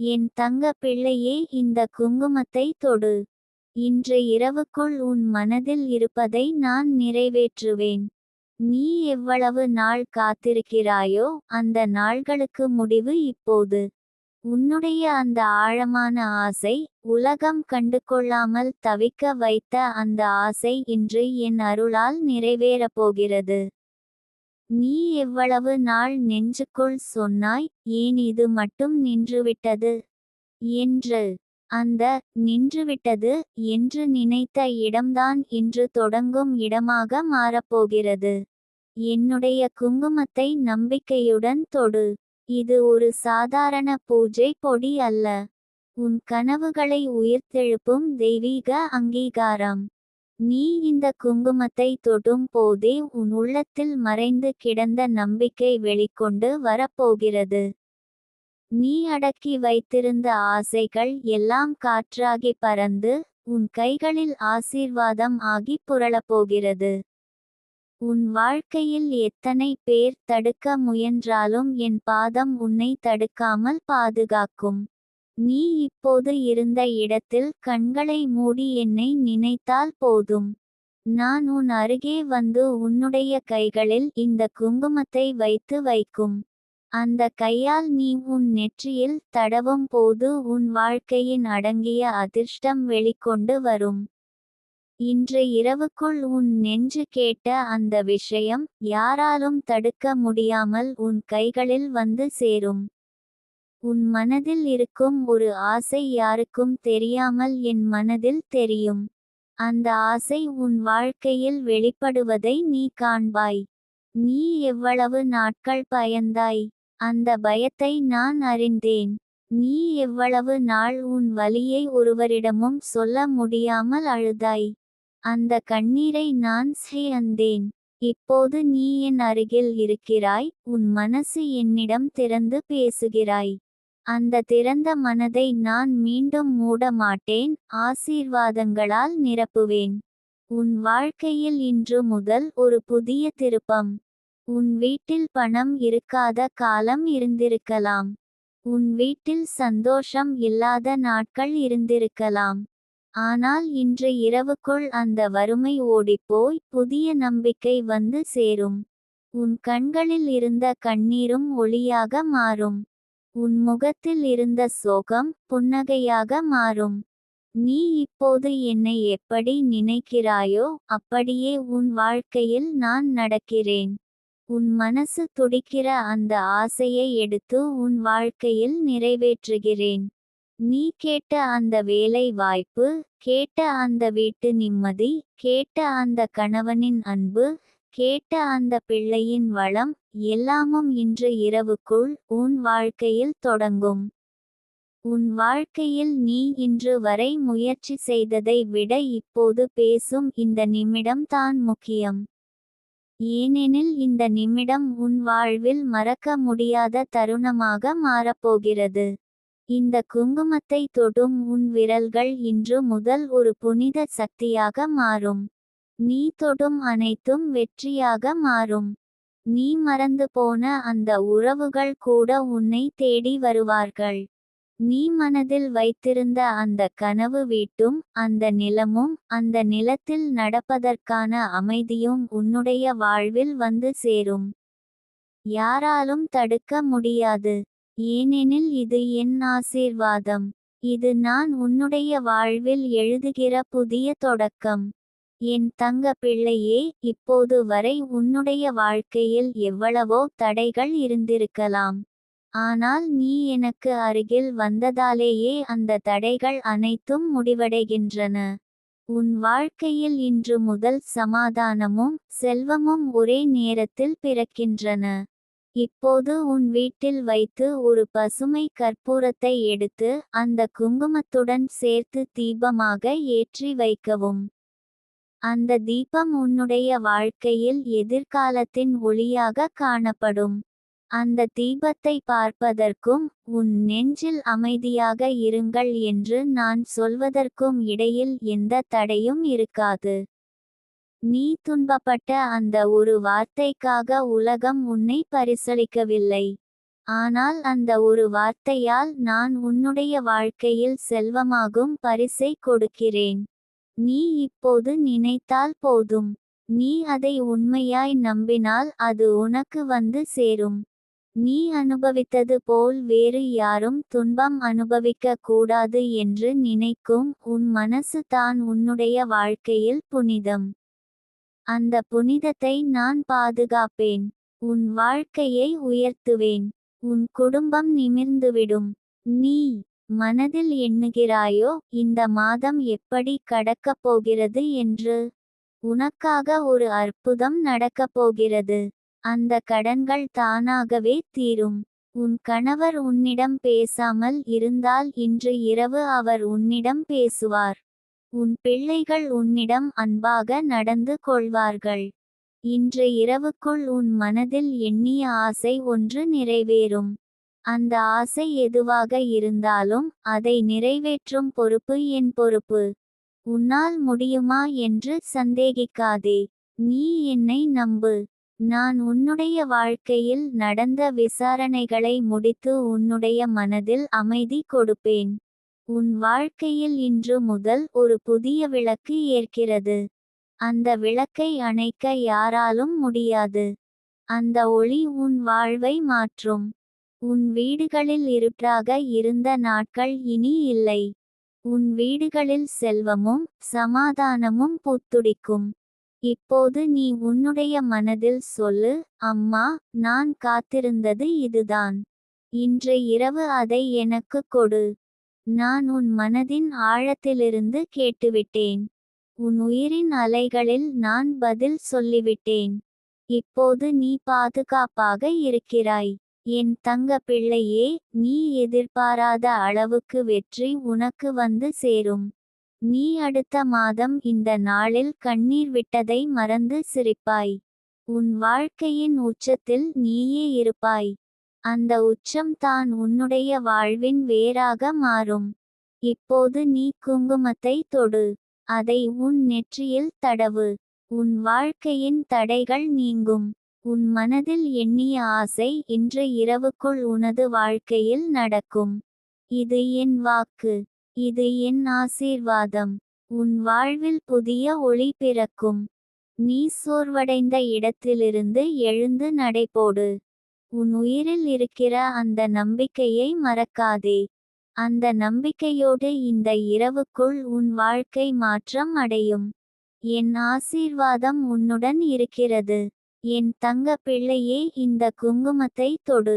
என் தங்க பிள்ளையே இந்த குங்குமத்தை தொடு. இன்று இரவுக்குள் உன் மனதில் இருப்பதை நான் நிறைவேற்றுவேன். நீ எவ்வளவு நாள் காத்திருக்கிறாயோ அந்த நாள்களுக்கு முடிவு இப்போது. உன்னுடைய அந்த ஆழமான ஆசை உலகம் கண்டுகொள்ளாமல் தவிக்க வைத்த அந்த ஆசை இன்று என் அருளால் நிறைவேறப் போகிறது. நீ எவ்வளவு நாள் நெஞ்சுக்குள் சொன்னாய் ஏன் இது மட்டும் நின்றுவிட்டது? என்று. அந்த நின்றுவிட்டது என்று நினைத்த இடம்தான் இன்று தொடங்கும் இடமாக மாறப்போகிறது. என்னுடைய குங்குமத்தை நம்பிக்கையுடன் தொடு. இது ஒரு சாதாரண பூஜை பொடி அல்ல. உன் கனவுகளை உயிர்த்தெழுப்பும் தெய்வீக அங்கீகாரம். நீ இந்த குங்குமத்தை தொடும் போதே உன் உள்ளத்தில் மறைந்து கிடந்த நம்பிக்கை வெளிக்கொண்டு வரப்போகிறது. நீ அடக்கி வைத்திருந்த ஆசைகள் எல்லாம் காற்றாகி பறந்து உன் கைகளில் ஆசீர்வாதம் ஆகி புரளப்போகிறது. உன் வாழ்க்கையில் எத்தனை பேர் தடுக்க முயன்றாலும் என் பாதம் உன்னை தடுக்காமல் பாதுகாக்கும். நீ இப்போது இருந்த இடத்தில் கண்களை மூடி என்னை நினைத்தால் போதும். நான் உன் அருகே வந்து உன்னுடைய கைகளில் இந்த குங்குமத்தை வைத்து வைக்கும். அந்த கையால் நீ உன் நெற்றியில் தடவும் போது உன் வாழ்க்கையின் அடங்கிய அதிர்ஷ்டம் வெளிக்கொண்டு வரும். இன்று இரவுக்குள் உன் நெஞ்சு கேட்ட அந்த விஷயம் யாராலும் தடுக்க முடியாமல் உன் கைகளில் வந்து சேரும். உன் மனதில் இருக்கும் ஒரு ஆசை யாருக்கும் தெரியாமல் என் மனதில் தெரியும். அந்த ஆசை உன் வாழ்க்கையில் வெளிப்படுவதை நீ காண்பாய். நீ எவ்வளவு நாட்கள் பயந்தாய் அந்த பயத்தை நான் அறிந்தேன். நீ எவ்வளவு நாள் உன் வலியை ஒருவரிடமும் சொல்ல முடியாமல் அழுதாய். அந்த கண்ணீரை நான் செய்யந்தேன் இப்போது நீ என் அருகில் இருக்கிறாய் உன் மனசு என்னிடம் திறந்து பேசுகிறாய். அந்த திறந்த மனதை நான் மீண்டும் மூட மாட்டேன் ஆசீர்வாதங்களால் நிரப்புவேன். உன் வாழ்க்கையில் இன்று முதல் ஒரு புதிய திருப்பம். உன் வீட்டில் பணம் இருக்காத காலம் இருந்திருக்கலாம். உன் வீட்டில் சந்தோஷம் இல்லாத நாட்கள் இருந்திருக்கலாம். ஆனால் இன்று இரவுக்குள் அந்த வறுமை ஓடிப்போய் புதிய நம்பிக்கை வந்து சேரும். உன் கண்களில் இருந்த கண்ணீரும் ஒளியாக மாறும். உன் முகத்தில் இருந்த சோகம் புன்னகையாக மாறும். நீ இப்போது என்னை எப்படி நினைக்கிறாயோ அப்படியே உன் வாழ்க்கையில் நான் நடக்கிறேன். உன் மனசு துடிக்கிற அந்த ஆசையை எடுத்து உன் வாழ்க்கையில் நிறைவேற்றுகிறேன். நீ கேட்ட அந்த வேலை வாய்ப்பு கேட்ட அந்த வீட்டு நிம்மதி கேட்ட அந்த கணவனின் அன்பு கேட்ட அந்த பிள்ளையின் வளம் எல்லாமும் இன்று இரவுக்குள் உன் வாழ்க்கையில் தொடங்கும். உன் வாழ்க்கையில் நீ இன்று வரை முயற்சி செய்ததை விட இப்போது பேசும் இந்த நிமிடம் தான் முக்கியம். ஏனெனில் இந்த நிமிடம் உன் வாழ்வில் மறக்க முடியாத தருணமாக மாறப்போகிறது. இந்த குங்குமத்தை தொடும் உன் விரல்கள் இன்று முதல் ஒரு புனித சக்தியாக மாறும். நீ தொடும் அனைத்தும் வெற்றியாக மாறும். நீ மறந்து போன அந்த உறவுகள் கூட உன்னை தேடி வருவார்கள். நீ மனதில் வைத்திருந்த அந்த கனவு வீட்டும் அந்த நிலமும் அந்த நிலத்தில் நடப்பதற்கான அமைதியும் உன்னுடைய வாழ்வில் வந்து சேரும். யாராலும் தடுக்க முடியாது. ஏனெனில் இது என் ஆசீர்வாதம். இது நான் உன்னுடைய வாழ்வில் எழுதுகிற புதிய தொடக்கம். என் தங்க பிள்ளையே இப்போது வரை உன்னுடைய வாழ்க்கையில் எவ்வளவோ தடைகள் இருந்திருக்கலாம். ஆனால் நீ எனக்கு அருகில் வந்ததாலேயே அந்த தடைகள் அனைத்தும் முடிவடைகின்றன. உன் வாழ்க்கையில் இன்று முதல் சமாதானமும் செல்வமும் ஒரே நேரத்தில் பிறக்கின்றன. இப்போது உன் வீட்டில் வைத்து ஒரு பசுமை கற்பூரத்தை எடுத்து அந்த குங்குமத்துடன் சேர்த்து தீபமாக ஏற்றி வைக்கவும். அந்த தீபம் உன்னுடைய வாழ்க்கையில் எதிர்காலத்தின் ஒளியாக காணப்படும். அந்த தீபத்தை பார்ப்பதற்கும் உன் நெஞ்சில் அமைதியாக இருங்கள் என்று நான் சொல்வதற்கும் இடையில் எந்த தடையும் இருக்காது. நீ துன்பப்பட்ட அந்த ஒரு வார்த்தைக்காக உலகம் உன்னை பரிசளிக்கவில்லை. ஆனால் அந்த ஒரு வார்த்தையால் நான் உன்னுடைய வாழ்க்கையில் செல்வமாகும் பரிசை கொடுக்கிறேன். நீ இப்போது நினைத்தால் போதும். நீ அதை உண்மையாய் நம்பினால் அது உனக்கு வந்து சேரும். நீ அனுபவித்தது போல் வேறு யாரும் துன்பம் அனுபவிக்க கூடாது என்று நினைக்கும் உன் மனசு தான் உன்னுடைய வாழ்க்கையில் புனிதம். அந்த புனிதத்தை நான் பாதுகாப்பேன். உன் வாழ்க்கையை உயர்த்துவேன். உன் குடும்பம் நிமிர்ந்துவிடும். நீ மனதில் எண்ணுகிறாயோ இந்த மாதம் எப்படி கடக்கப் போகிறது என்று? உனக்காக ஒரு அற்புதம் நடக்கப் போகிறது. அந்த கடன்கள் தானாகவே தீரும். உன் கணவர் உன்னிடம் பேசாமல் இருந்தால் இன்று இரவு அவர் உன்னிடம் பேசுவார். உன் பிள்ளைகள் உன்னிடம் அன்பாக நடந்து கொள்வார்கள். இன்று இரவுக்குள் உன் மனதில் எண்ணிய ஆசை ஒன்று நிறைவேறும். அந்த ஆசை எதுவாக இருந்தாலும் அதை நிறைவேற்றும் பொறுப்பு என் பொறுப்பு. உன்னால் முடியுமா என்று சந்தேகிக்காதே. நீ என்னை நம்பு. நான் உன்னுடைய வாழ்க்கையில் நடந்த விசாரணைகளை முடித்து உன்னுடைய மனதில் அமைதி கொடுப்பேன். உன் வாழ்க்கையில் இன்று முதல் ஒரு புதிய விளக்கு ஏற்கிறது. அந்த விளக்கை அணைக்க யாராலும் முடியாது. அந்த ஒளி உன் வாழ்வை மாற்றும். உன் வீடுகளில் இருட்டாக இருந்த நாட்கள் இனி இல்லை. உன் வீடுகளில் செல்வமும் சமாதானமும் புத்துடிக்கும். இப்போது நீ உன்னுடைய மனதில் சொல்லு அம்மா நான் காத்திருந்தது இதுதான். இன்று இரவு அதை எனக்கு கொடு. நான் உன் மனதின் ஆழத்திலிருந்து கேட்டுவிட்டேன். உன் உயிரின் அலைகளில் நான் பதில் சொல்லிவிட்டேன். இப்போது நீ பாதுகாப்பாக இருக்கிறாய். என் தங்க பிள்ளையே நீ எதிர்பாராத அளவுக்கு வெற்றி உனக்கு வந்து சேரும். நீ அடுத்த மாதம் இந்த நாளில் கண்ணீர் விட்டதை மறந்து சிரிப்பாய். உன் வாழ்க்கையின் உச்சத்தில் நீயே இருப்பாய். அந்த உச்சம் தான் உன்னுடைய வாழ்வின் வேறாக மாறும். இப்போது நீ குங்குமத்தை தொடு. அதை உன் நெற்றியில் தடவு. உன் வாழ்க்கையின் தடைகள் நீங்கும். உன் மனதில் எண்ணிய ஆசை இன்று இரவுக்குள் உனது வாழ்க்கையில் நடக்கும். இது என் வாக்கு. இது என் ஆசீர்வாதம். உன் வாழ்வில் புதிய ஒளி பிறக்கும். நீ சோர்வடைந்த இடத்திலிருந்து எழுந்து நடைபோடு. உன் உயிரில் இருக்கிற அந்த நம்பிக்கையை மறக்காதே. அந்த நம்பிக்கையோடு இந்த இரவுக்குள் உன் வாழ்க்கை மாற்றம் அடையும். என் ஆசீர்வாதம் உன்னுடன் இருக்கிறது. என் தங்க பிள்ளையே இந்த குங்குமத்தை தொடு.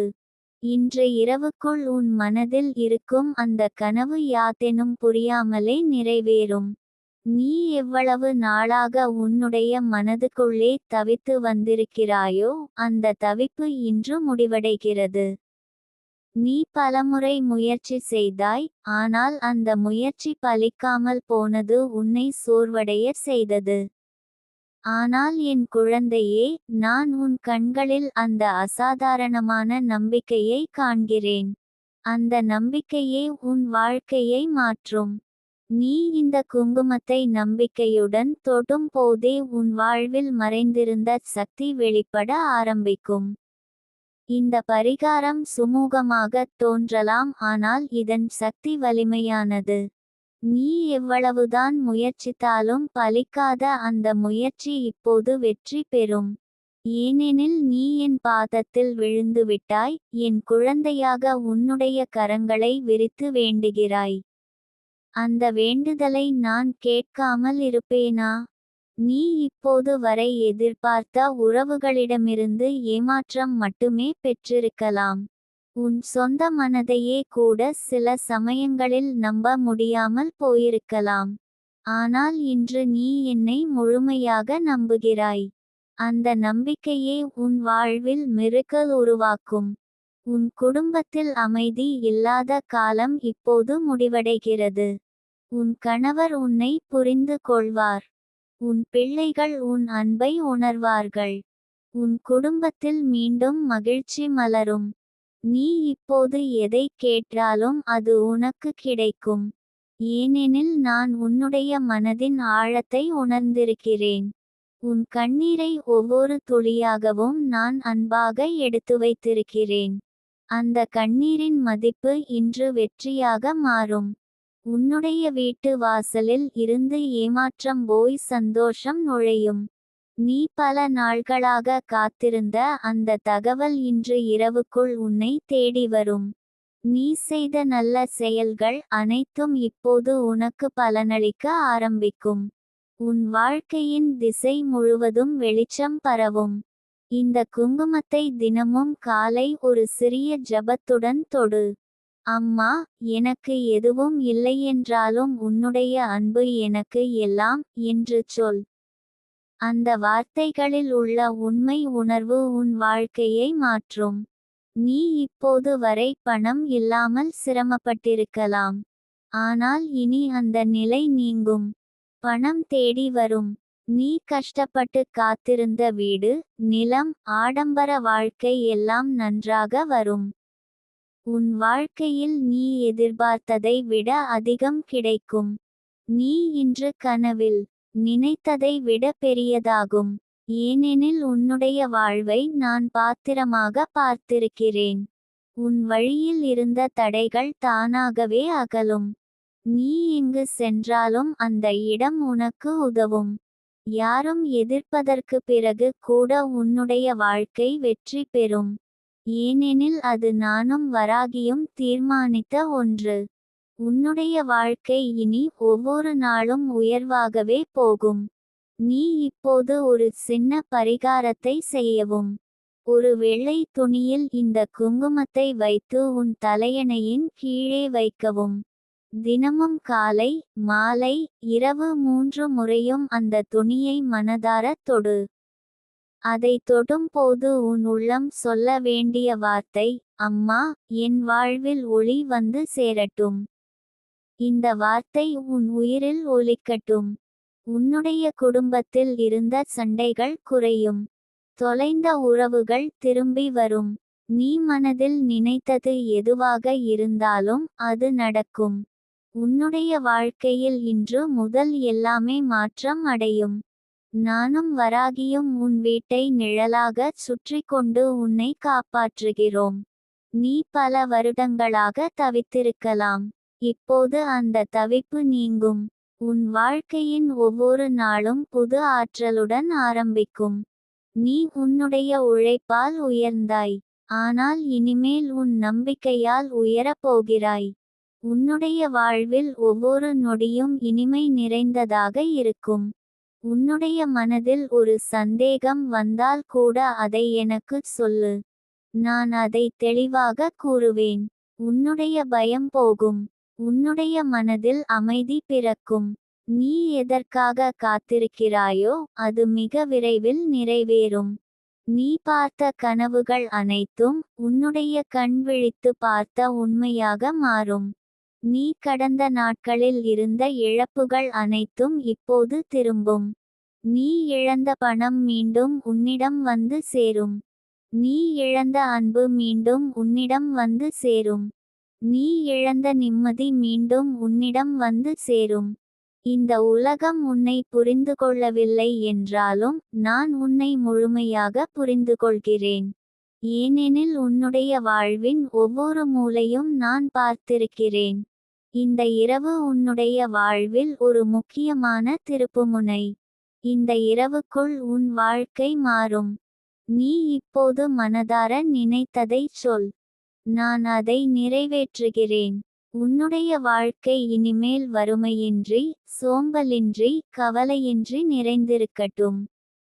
இன்று இரவுக்குள் உன் மனதில் இருக்கும் அந்த கனவு யாத்தெனும் புரியாமலே நிறைவேறும். நீ எவ்வளவு நாளாக உன்னுடைய மனதுக்குள்ளே தவித்து வந்திருக்கிறாயோ அந்த தவிப்பு இன்று முடிவடைகிறது. நீ பலமுறை முயற்சி செய்தாய் ஆனால் அந்த முயற்சி பலிக்காமல் போனது உன்னை சோர்வடைய செய்தது. ஆனால் என் குழந்தையே நான் உன் கண்களில் அந்த அசாதாரணமான நம்பிக்கையை காண்கிறேன். அந்த நம்பிக்கையே உன் வாழ்க்கையை மாற்றும். நீ இந்த குங்குமத்தை நம்பிக்கையுடன் தொடும் போதே உன் வாழ்வில் மறைந்திருந்த சக்தி வெளிப்பட ஆரம்பிக்கும். இந்த பரிகாரம் சுமூகமாக தோன்றலாம் ஆனால் இதன் சக்தி வலிமையானது. நீ எவ்வளவுதான் முயற்சித்தாலும் பலிக்காத அந்த முயற்சி இப்போது வெற்றி பெறும். ஏனெனில் நீ என் பாதத்தில் விழுந்துவிட்டாய் என் குழந்தையாக உன்னுடைய கரங்களை விரித்து வேண்டுகிறாய். அந்த வேண்டுதலை நான் கேட்காமல் இருப்பேனா? நீ இப்போது வரை எதிர்பார்த்த உறவுகளிடமிருந்து ஏமாற்றம் மட்டுமே பெற்றிருக்கலாம். உன் சொந்த மனதையே கூட சில சமயங்களில் நம்ப முடியாமல் போயிருக்கலாம். ஆனால் இன்று நீ என்னை முழுமையாக நம்புகிறாய். அந்த நம்பிக்கையே உன் வாழ்வில் மிருக்கல் உருவாக்கும். உன் குடும்பத்தில் அமைதி இல்லாத காலம் இப்போது முடிவடைகிறது. உன் கணவர் உன்னை புரிந்து கொள்வார். உன் பிள்ளைகள் உன் அன்பை உணர்வார்கள். உன் குடும்பத்தில் மீண்டும் மகிழ்ச்சி மலரும். நீ இப்போது எதை கேட்டாலும் அது உனக்கு கிடைக்கும். ஏனெனில் நான் உன்னுடைய மனதின் ஆழத்தை உணர்ந்திருக்கிறேன். உன் கண்ணீரை ஒவ்வொரு துளியாகவும் நான் அன்பாக எடுத்து வைத்திருக்கிறேன். அந்த கண்ணீரின் மதிப்பு இன்று வெற்றியாக மாறும். உன்னுடைய வீட்டு வாசலில் இருந்து ஏமாற்றம் போய் சந்தோஷம் நுழையும். நீ பல நாள்களாக காத்திருந்த அந்த தகவல் இன்று இரவுக்குள் உன்னை தேடி வரும். நீ செய்த நல்ல செயல்கள் அனைத்தும் இப்போது உனக்கு பலனளிக்க ஆரம்பிக்கும். உன் வாழ்க்கையின் திசை முழுவதும் வெளிச்சம் பரவும். இந்த குங்குமத்தை தினமும் காலை ஒரு சிறிய ஜபத்துடன் தொடு. அம்மா எனக்கு எதுவும் இல்லையென்றாலும் உன்னுடைய அன்பு எனக்கு எல்லாம் என்று சொல். அந்த வார்த்தைகளில் உள்ள உண்மை உணர்வு உன் வாழ்க்கையை மாற்றும். நீ இப்போது வரை பணம் இல்லாமல் சிரமப்பட்டிருக்கலாம். ஆனால் இனி அந்த நிலை நீங்கும். பணம் தேடி வரும். நீ கஷ்டப்பட்டு காத்திருந்த வீடு நிலம் ஆடம்பர வாழ்க்கை எல்லாம் நன்றாக வரும். உன் வாழ்க்கையில் நீ எதிர்பார்த்ததை விட அதிகம் கிடைக்கும். நீ இன்று கனவில் நினைத்ததை விட பெரியதாகும். ஏனெனில் உன்னுடைய வாழ்வை நான் பாத்திரமாக பார்த்திருக்கிறேன். உன் வழியில் இருந்த தடைகள் தானாகவே அகலும். நீ எங்கு சென்றாலும் அந்த இடம் உனக்கு உதவும். யாரும் எதிர்ப்பதற்கு பிறகு கூட உன்னுடைய வாழ்க்கை வெற்றி பெறும். ஏனெனில் அது நானும் வராகியும் தீர்மானித்த ஒன்று. உன்னுடைய வாழ்க்கை இனி ஒவ்வொரு நாளும் உயர்வாகவே போகும். நீ இப்போது ஒரு சின்ன பரிகாரத்தை செய்யவும். ஒரு வெள்ளை துணியில் இந்த குங்குமத்தை வைத்து உன் தலையணையின் கீழே வைக்கவும். தினமும் காலை மாலை இரவு மூன்று முறையும் அந்த துணியை மனதார தொடு. அதை தொடும் போது உன் உள்ளம் சொல்ல வேண்டிய வார்த்தை அம்மா என் வாழ்வில் ஒளி வந்து சேரட்டும். இந்த வார்த்தை உன் உயிரில் ஒலிக்கட்டும். உன்னுடைய குடும்பத்தில் இருந்த சண்டைகள் குறையும். தொலைந்த உறவுகள் திரும்பி வரும். நீ மனதில் நினைத்தது எதுவாக இருந்தாலும் அது நடக்கும். உன்னுடைய வாழ்க்கையில் இன்று முதல் எல்லாமே மாற்றம் அடையும். நானும் வராகியும் உன் வீட்டை நிழலாக சுற்றி கொண்டு உன்னை காப்பாற்றுகிறோம். நீ பல வருடங்களாக தவித்திருக்கலாம். இப்போது அந்த தவிப்பு நீங்கும். உன் வாழ்க்கையின் ஒவ்வொரு நாளும் புது ஆற்றலுடன் ஆரம்பிக்கும். நீ உன்னுடைய உழைப்பால் உயர்ந்தாய். ஆனால் இனிமேல் உன் நம்பிக்கையால் உயரப் போகிறாய். உன்னுடைய வாழ்வில் ஒவ்வொரு நொடியும் இனிமை நிறைந்ததாக இருக்கும். உன்னுடைய மனதில் ஒரு சந்தேகம் வந்தால் கூட அதை எனக்கு சொல்லு. நான் அதை தெளிவாக கூறுவேன். உன்னுடைய பயம் போகும். உன்னுடைய மனதில் அமைதி பிறக்கும். நீ எதற்காக காத்திருக்கிறாயோ அது மிக விரைவில் நிறைவேறும். நீ பார்த்த கனவுகள் அனைத்தும் உன்னுடைய கண் விழித்து பார்த்த உண்மையாக மாறும். நீ கடந்த நாட்களில் இருந்த இழப்புகள் அனைத்தும் இப்போது திரும்பும். நீ இழந்த பணம் மீண்டும் உன்னிடம் வந்து சேரும். நீ இழந்த அன்பு மீண்டும் உன்னிடம் வந்து சேரும். நீ இழந்த நிம்மதி மீண்டும் உன்னிடம் வந்து சேரும். இந்த உலகம் உன்னை புரிந்து கொள்ளவில்லை என்றாலும் நான் உன்னை முழுமையாக புரிந்து கொள்கிறேன். ஏனெனில் உன்னுடைய வாழ்வின் ஒவ்வொரு மூலையும் நான் பார்த்திருக்கிறேன். இந்த இரவு உன்னுடைய வாழ்வில் ஒரு முக்கியமான திருப்புமுனை இந்த இரவுக்குள் உன் வாழ்க்கை மாறும். நீ இப்போது மனதார நினைத்ததை சொல். நான் அதை நிறைவேற்றுகிறேன். உன்னுடைய வாழ்க்கை இனிமேல் வறுமையின்றி சோம்பலின்றி கவலையின்றி நிறைந்திருக்கட்டும்.